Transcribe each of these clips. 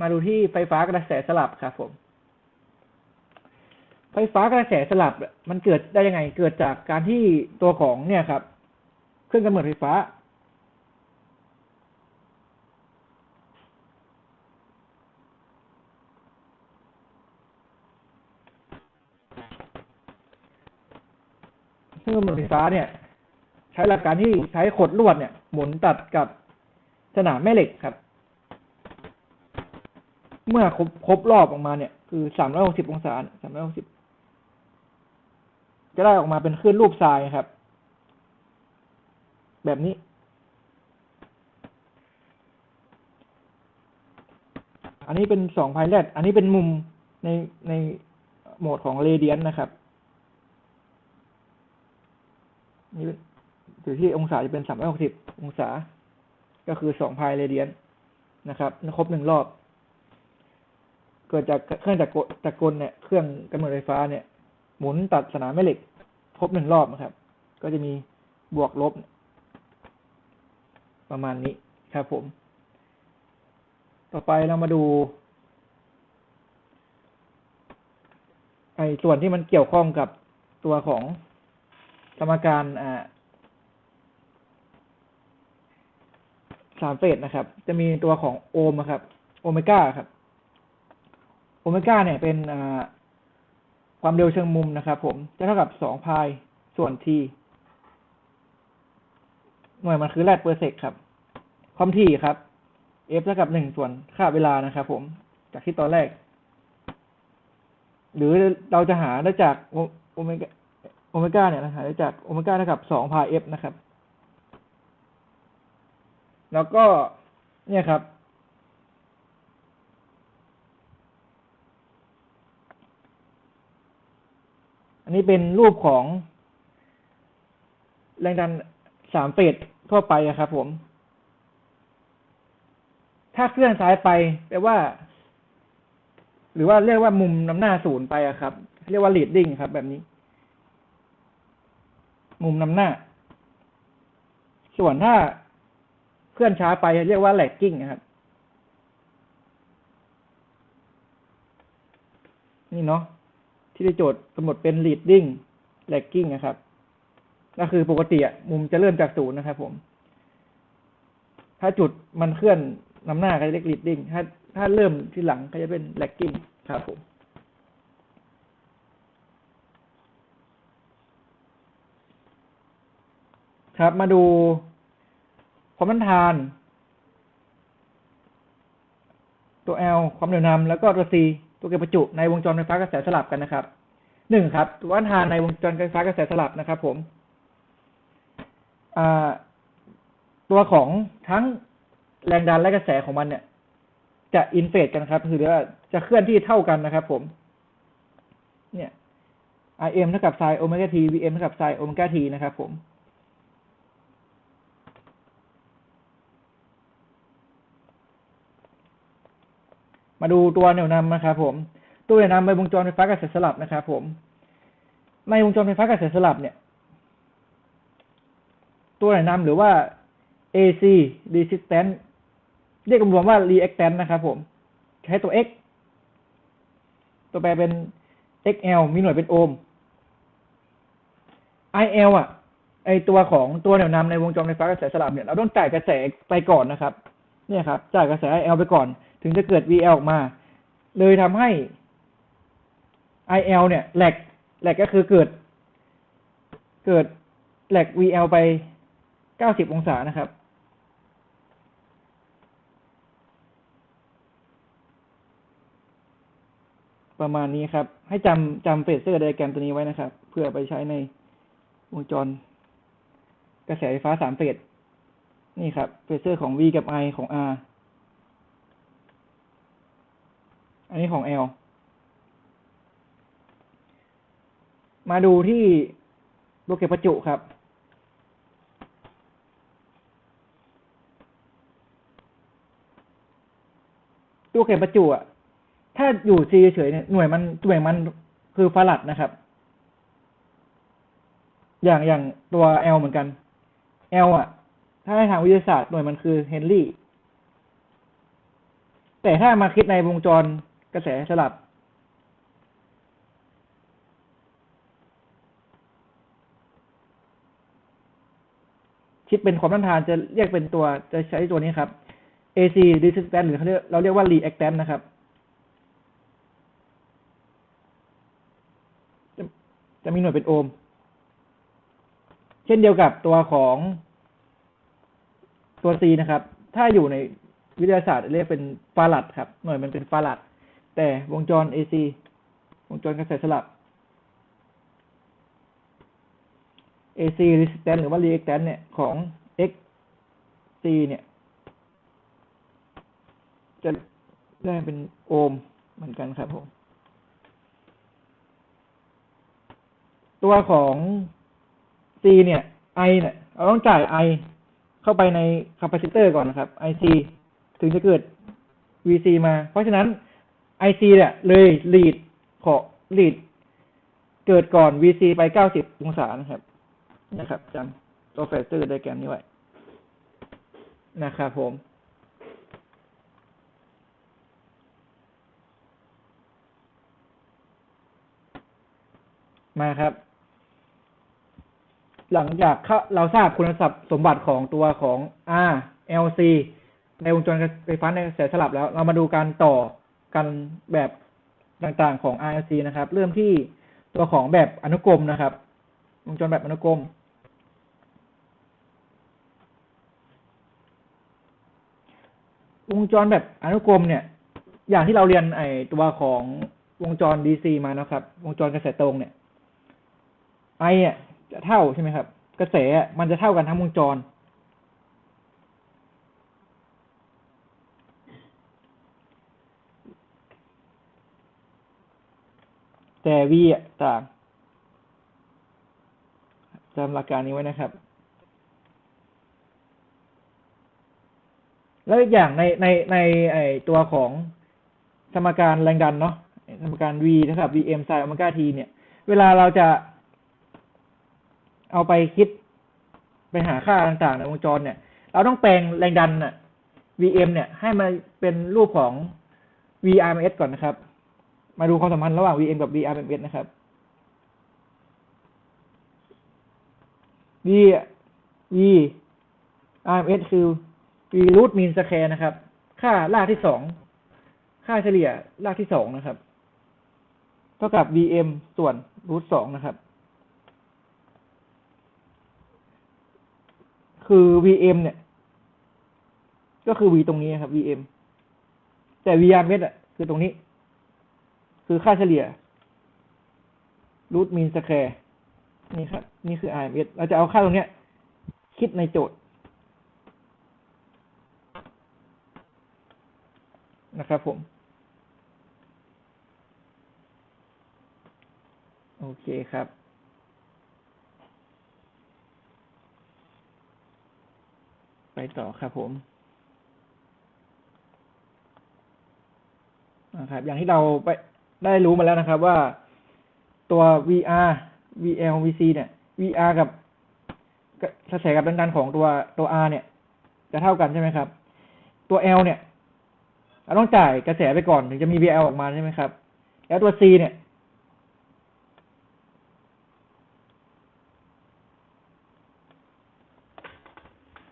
มาดูที่ไฟฟ้ากระแสสลับครับผม ไฟฟ้ากระแสสลับมันเกิดได้ยังไง เกิดจากการที่ตัวของเนี่ยครับ เครื่องกำเนิดไฟฟ้า เครื่องกำเนิดไฟฟ้าเนี่ย ใช้หลักการที่ใช้ขดลวดเนี่ย หมุนตัดกับสนามแม่เหล็กครับ เมื่อครบครบรอบออกมาเนี่ย คือสามร้อยหกสิบองศาสามร้อยหกสิบจะได้ออกมาเป็นคลื่นรูปทรายครับ แบบนี้ อันนี้เป็นสองพายแรดอันนี้เป็นมุมในในโหมดของเรเดียนนะครับนี่อยู่ที่องศาจะเป็นสามร้อยหกสิบองศา ก็คือสองพายเรเดียนนะครับ ครบหนึ่งรอบ เกิดจากเครื่องจักรกลจักรเนี่ยเครื่องกำเนิดไฟฟ้าเนี่ย หมุนตัดสนามแม่เหล็กครบหนึ่งรอบนะครับ ก็จะมีบวกลบ ประมาณนี้ครับผม ต่อไปเรามาดู ไอ้ส่วนที่มันเกี่ยวข้องกับตัวของสมการอ่าสามเฟสนะครับ จะมีตัวของโอห์มครับ โอเมก้าครับ โอเมก้าเนี่ยเป็นความเร็วเชิงมุมนะครับผมจะเท่ากับสองพายส่วนทีหน่วยมันคือแรดเปอร์เซกครับ ความถี่ครับ f เท่ากับหนึ่งส่วนค่าเวลานะครับผม จากที่ตอนแรก หรือเราจะหาได้จากโอเมก้าโอเมก้าเนี่ยนะหาได้จากโอเมก้าเท่ากับสองพาย f นะครับ แล้วก็เนี่ยครับ อันนี้เป็นรูปของแรงดันสามเฟสทั่วไปครับผม ถ้าเคลื่อนซ้ายไปแปลว่า หรือว่าเรียกว่ามุมน้ำหน้าศูนย์ไปอะครับ เรียกว่า leading ครับ แบบนี้ มุมน้ำหน้า ส่วนถ้าเคลื่อนช้าไปเรียกว่า lagging นะครับ นี่เนาะ ที่ได้โจทย์กำหนดเป็น leading lagging นะครับ ก็คือปกติอะมุมจะเริ่มจากศูนย์นะครับผม ถ้าจุดมันเคลื่อนนำหน้าก็จะเรียก leading ถ้าถ้าเริ่มที่หลังก็จะเป็น lagging ครับผมครับ มาดูความต้านทาน ตัว L ความเหนี่ยวนำแล้วก็ตัว C ตัวเก็บประจุในวงจรไฟฟ้ากระแสสลับกันนะครับหนึ่งครับ ตัวต้านทานในวงจรไฟฟ้ากระแสสลับนะครับ ผมตัวของทั้งแรงดันและกระแสของมันเนี่ย จะอินเฟสกันครับ คือว่าจะเคลื่อนที่เท่ากันนะครับ ผม เนี่ย Im เท่ากับไซโอเมก้าที Vm เท่ากับไซโอเมก้าทีนะครับ ผม มาดูตัวเหนี่ยวนำนะครับผมตัวเหนี่ยวนำในวงจรไฟฟ้ากระแสสลับนะครับผม ในวงจรไฟฟ้ากระแสสลับเนี่ย ตัวเหนี่ยวนำหรือว่า AC resistance เรียกรวมว่า reactance นะครับผม ใช้ตัว x ตัวแปรเป็น xl มีหน่วยเป็นโอห์ม il อะ ไอตัวของตัวเหนี่ยวนำในวงจรไฟฟ้ากระแสสลับเนี่ย เราต้องจ่ายกระแสไปก่อนนะครับ เนี่ยครับ จ่ายกระแส il ไปก่อน ถึงจะเกิด vl ออกมา เลยทำให้ il เนี่ยแหลกแหลกก็คือเกิด เกิดแหลก vl ไป 90 องศานะครับ ประมาณนี้ครับ ให้จำจำเฟสเซอร์ไดแกรมตัวนี้ไว้นะครับ เพื่อไปใช้ในวงจรกระแสไฟฟ้าสามเฟสนี่ครับเฟสเซอร์ของ V กับ I ของ R อันนี้ของ L มาดูที่ตัวเก็บประจุครับ ตัวเก็บประจุอะถ้าอยู่ซีเฉยๆเนี่ยหน่วยมันหน่วยมันคือฟารัดนะครับ อย่างอย่างตัว L เหมือนกัน L อะ ถ้าในทางวิทยาศาสตร์หน่วยมันคือเฮนรี่ แต่ถ้ามาคิดในวงจร กระแสสลับ คิดเป็นความต้านทานจะเรียกเป็นตัวจะใช้ตัวนี้ครับ AC resistance หรือเขาเรียกเราเรียกว่า reactance นะครับจะจะมีหน่วยเป็นโอห์มเช่นเดียวกับตัวของตัว C นะครับ ถ้าอยู่ในวิทยาศาสตร์เรียกเป็นฟารัดครับ หน่วยมันเป็นฟารัด แต่วงจร AC วงจรกระแสสลับ AC resistance หรือว่า reactance เนี่ย ของ XC เนี่ย จะได้เป็นโอห์มเหมือนกันครับผม ตัวของ C เนี่ย I เนี่ย เราต้องจ่าย I เข้าไปในคาปาซิเตอร์ก่อนนะครับ IC ถึงจะเกิด VC มา เพราะฉะนั้น IC เนี่ยเลย lead ขอ lead เกิดก่อน VC ไป 90 องศานะครับ นะครับจำตัวแฟกเตอร์ไดแกรมนี้ไว้นะครับผม มาครับ หลังจากเราทราบคุณสมบัติของตัวของ R LC ในวงจรไฟฟ้าในกระแสสลับแล้ว เรามาดูการต่อ กันแบบต่างๆของ RLC นะครับ เริ่มที่ตัวของแบบอนุกรมนะครับ วงจรแบบอนุกรม วงจรแบบอนุกรมเนี่ย อย่างที่เราเรียนไอตัวของวงจร DC มานะครับ วงจรกระแสตรงเนี่ยไอเนี่ยจะเท่าใช่ไหมครับ กระแสมันจะเท่ากันทั้งวงจร แต่ V อะต่างจำหลักการนี้ไว้นะครับ แล้วอีกอย่างในในในไอตัวของสมการแรงดันเนาะสมการ V เท่ากับ Vm sin โอเมก้า t เนี่ย เวลาเราจะเอาไปคิดไปหาค่าต่าง ๆ ในวงจรเนี่ย เราต้องแปลงแรงดันน่ะ Vm เนี่ย ให้มันเป็นรูปของ Vrms ก่อนนะครับ มาดูความสัมพันธ์ระหว่าง Vm กับ Vrms นนะครับ V V RMS คือ V root mean square นะครับ ค่ารากที่สอง ค่าเฉลี่ยรากที่สองนะครับ เท่ากับ Vm ส่วน root สองนะครับ คือ Vm เนี่ย ก็คือ V ตรงนี้ครับ Vm แต่ Vrms อะ คือตรงนี้ คือค่าเฉลี่ย root mean square นี่ครับ นี่คือ RMS เราจะเอาค่าตรงเนี้ย คิดในโจทย์นะครับผม โอเคครับ ไปต่อครับผมนะครับอย่างที่เราไป ได้รู้มาแล้วนะครับว่าตัว VR VL VC เนี่ย VR กับกระแสกับแรงดันของตัวตัว R เนี่ย จะเท่ากันใช่ไหมครับ ตัว L เนี่ยเราต้องจ่ายกระแสไปก่อนถึงจะมี VL ออกมาใช่ไหมครับ แล้วตัว C เนี่ย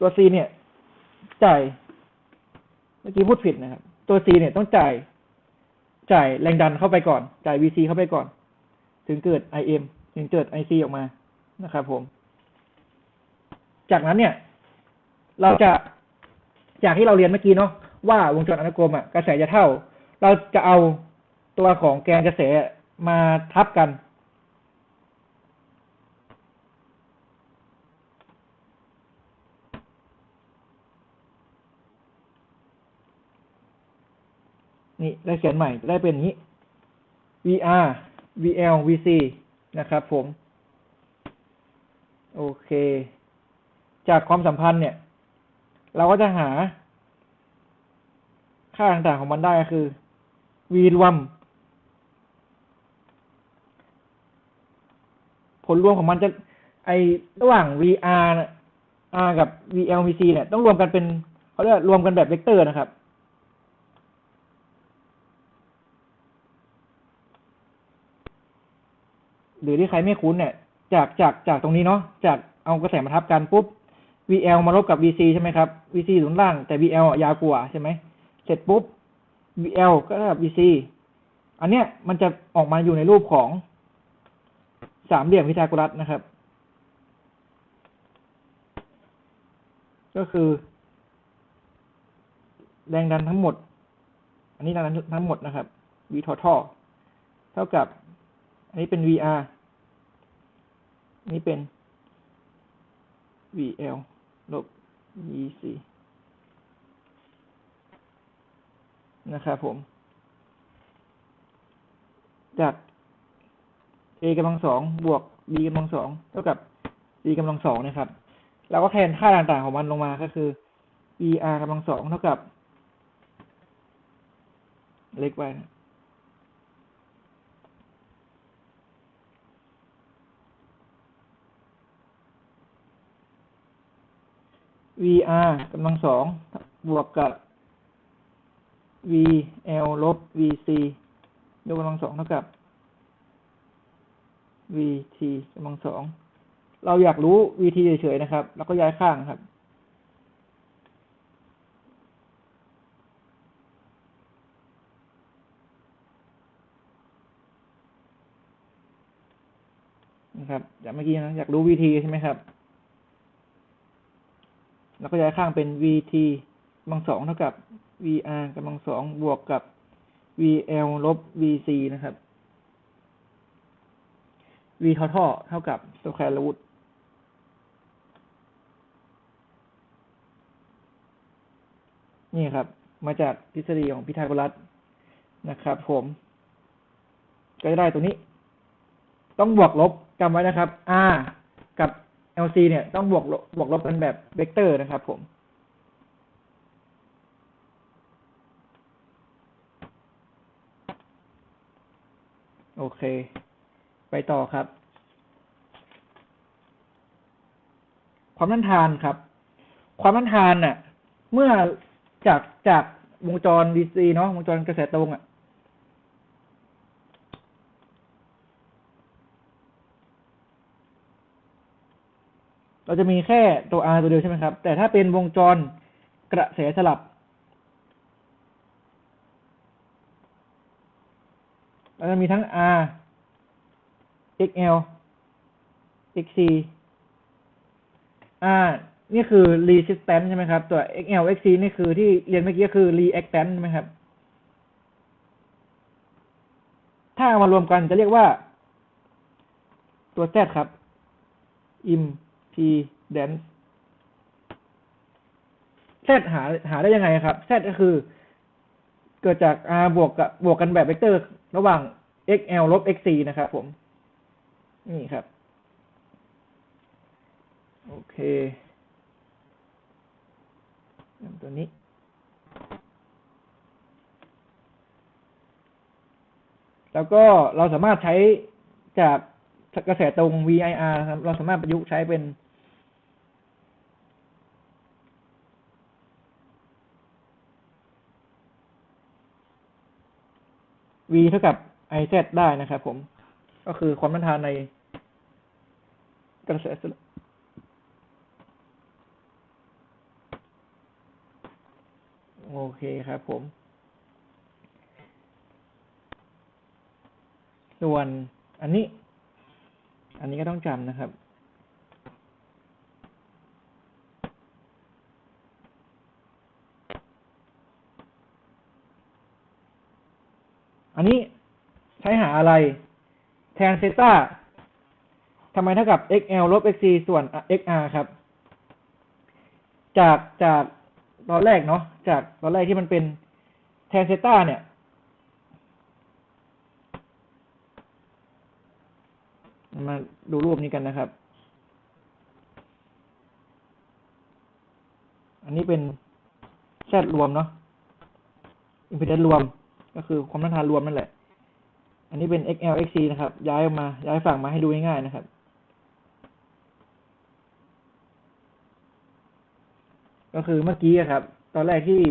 ตัว C เนี่ย จ่าย เมื่อกี้พูดผิดนะครับ ตัว C เนี่ยต้องจ่าย จ่ายแรงดันเข้าไปก่อน จ่าย VC เข้าไปก่อน ถึงเกิด IM ถึงเกิด IC ออกมานะครับผม จากนั้นเนี่ย เราจะจากที่เราเรียนเมื่อกี้เนาะว่าวงจรอนุกรมอะกระแสจะเท่า เราจะเอาตัวของแกนกระแสมาทับกัน นี่ได้เขียนใหม่ได้เป็นนี้ VR VL VC นะครับผม โอเค จากความสัมพันธ์เนี่ย เราก็จะหา ค่าต่างๆของมันได้ก็คือ v รวม ผลรวมของมันจะ ไอระหว่าง VR R กับ VL VC เนี่ย ต้องรวมกันเป็นเขาเรียกรวมกันแบบเวกเตอร์นะครับ หรือที่ใครไม่คุ้นเนี่ย จากจากจากตรงนี้เนาะจากเอากระแสมาทับกันปุ๊บ VL มาลบกับ VC ใช่ไหมครับ VC อยู่ข้างล่างแต่ VL ยาวกว่าใช่ไหมเสร็จปุ๊บ VL ก็เท่ากับ VC อันเนี้ยมันจะออกมาอยู่ในรูปของสามเหลี่ยมพีทาโกรัสนะครับ ก็คือ แรงดันทั้งหมด อันนี้แรงดันทั้งหมดนะครับ V total เท่ากับ อันนี้เป็น VR อันนี้เป็น VL ลบ VC นะครับผม จาก a กำลังสองบวก b กำลังสองเท่ากับ c กำลังสองนะครับ เราก็แทนค่าต่างๆของมันลงมาก็คือ er กำลังสองเท่ากับ เล็กไปนะ VR กำลังสองบวกกับ VL ลบ VC ยกกำลังสองเท่ากับ VT กำลังสองเราอยากรู้ VT เฉยๆนะครับ แล้วก็ย้ายข้างครับ นะครับจากเมื่อกี้นะอยากรู้ VT ใช่ไหมครับ แล้วก็ย้ายข้างเป็น VT กำลังสองเท่ากับ VR กำลังสองบวกกับ VL ลบ VC นะครับ V total เท่ากับ square root นี่ครับ มาจากทฤษฎีของพีทาโกรัสนะครับผม ก็จะได้ตัวนี้ ต้องบวกลบจำไว้นะครับ R กับ LC เนี่ยต้องบวกลบบวกลบกันแบบเวกเตอร์นะครับผม โอเค ไปต่อครับ ความต้านทานครับ ความต้านทานน่ะ เมื่อจากจากวงจร DC เนาะวงจรกระแสตรงอะ เราจะมีแค่ตัว R ตัวเดียวใช่ไหมครับ แต่ถ้าเป็นวงจรกระแสสลับ เราจะมีทั้ง R XL XC R นี่คือ resistance ใช่ไหมครับ ตัว XL XC นี่คือที่เรียนเมื่อกี้คือ reactance ใช่ไหมครับ ถ้ามารวมกันจะเรียกว่า ตัว Z ครับ Im T dance Z หาหาได้ยังไงครับ Z ก็คือ เกิดจาก R บวกกับบวกกันแบบเวกเตอร์ ระหว่าง XL ลบ XC นะครับผม นี่ครับ โอเคตัวนี้แล้วก็เราสามารถใช้จากกระแสตรง VIR ครับ เราสามารถประยุกต์ใช้เป็น V เท่ากับ IZ ได้นะครับผม ก็คือความต้านทานในกระแสโอเคครับผม ส่วนอันนี้ อันนี้ก็ต้องจำนะครับ อันนี้ใช้หาอะไร แทนเซต้าทำไมเท่ากับ xl ลบ xc ส่วน xr ครับ จากจากตอนแรกเนาะจากตอนแรกที่มันเป็นแทนเซต้าเนี่ย มาดูรูปนี้กันนะครับ อันนี้เป็นแซดรวมเนาะอิมพีเดนรวม ก็คือความต้านทานรวมนั่นแหละ อันนี้เป็น XL XC นะครับ ย้ายออกมา ย้ายฝั่งมาให้ดูง่ายๆนะครับ ก็คือเมื่อกี้ครับ ตอนแรกที่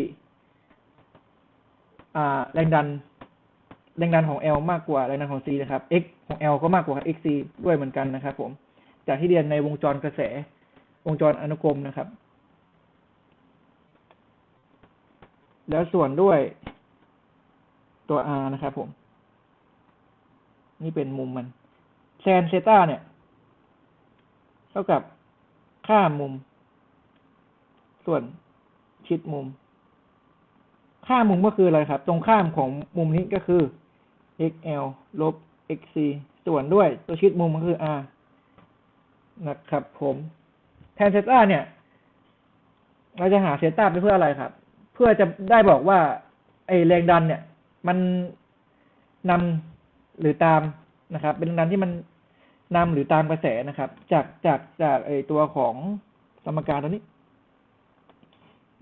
อ่า แรงดัน แรงดันของ L มากกว่าแรงดันของ C นะครับ x ของ L ก็มากกว่า xc ด้วยเหมือนกันนะครับ ผม จากที่เรียนในวงจรกระแส วงจรอนุกรมนะครับ แล้วส่วนด้วย ตัว r นะครับผม นี่เป็นมุมมันแซนเซต้าเนี่ย เท่ากับค่ามุม ส่วนชิดมุม ค่ามุมก็คืออะไรครับ ตรงข้ามของมุมนี้ก็คือ xl ลบ xc ส่วนด้วยตัวชิดมุมก็คือ r นะครับผมแทนเซต้าเนี่ย เราจะหาเซต้าไปเพื่ออะไรครับ เพื่อจะได้บอกว่า ไอแรงดันเนี่ย มันนำหรือตามนะครับ เป็นแรงดันที่มันนำหรือตามกระแสนะครับ จากจากจากไอตัวของสมการตัวนี้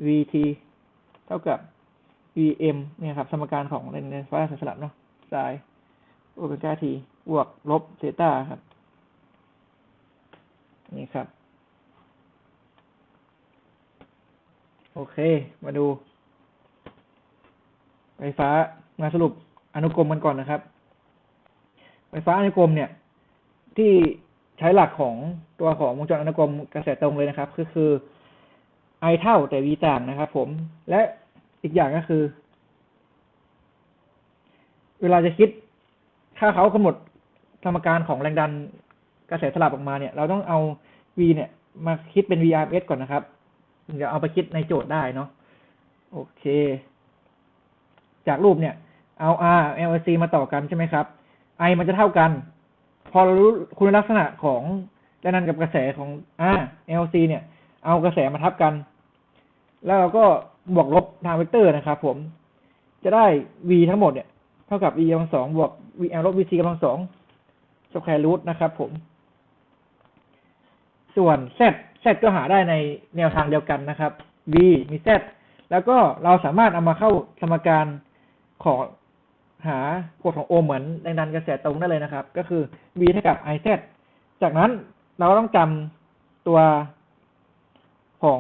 vt เท่ากับ vm เนี่ยครับ สมการของในในฟ้าสลับเนาะไซน์โอเมก้าทีบวกลบเซต้าครับ นี่ครับ โอเค มาดู ไฟฟ้า มาสรุปอนุกรมกันก่อนนะครับ ไฟฟ้าอนุกรมเนี่ย ที่ใช้หลักของตัวของวงจรอนุกรมกระแสตรงเลยนะครับ ก็คือ I เท่าแต่ V ต่างนะครับ ผม และอีกอย่างก็คือ เวลาจะคิดถ้าเขากำหนดสมการของแรงดันกระแสสลับออกมาเนี่ย เราต้องเอา V เนี่ย มาคิดเป็น VRMS ก่อนนะครับถึงจะเอาไปคิดในโจทย์ได้เนาะโอเค จากรูปเนี่ย เอา R LC มาต่อกันใช่ไหมครับ I มันจะเท่ากัน พอเรารู้คุณลักษณะของแรงดันกับกระแสของ R LC เนี่ย เอากระแสมาทับกัน แล้วเราก็บวกลบทางเวกเตอร์นะครับผม จะได้ v ทั้งหมดเนี่ย เท่ากับ e กำลังสองบวก vl ลบ vc กำลังสองสแควร์รูทนะครับผม ส่วน z z ก็หาได้ในแนวทางเดียวกันนะครับ v มี z แล้วก็เราสามารถเอามาเข้าสมการ ขอหากฎของโอเหมือนแรงดันกระแสตรงได้เลยนะครับ ก็คือ v เท่ากับ i z จากนั้นเราต้องจำตัวของ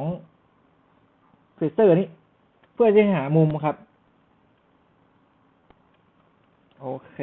เฟเซอร์นี้ เพื่อจะหามุมครับ โอเค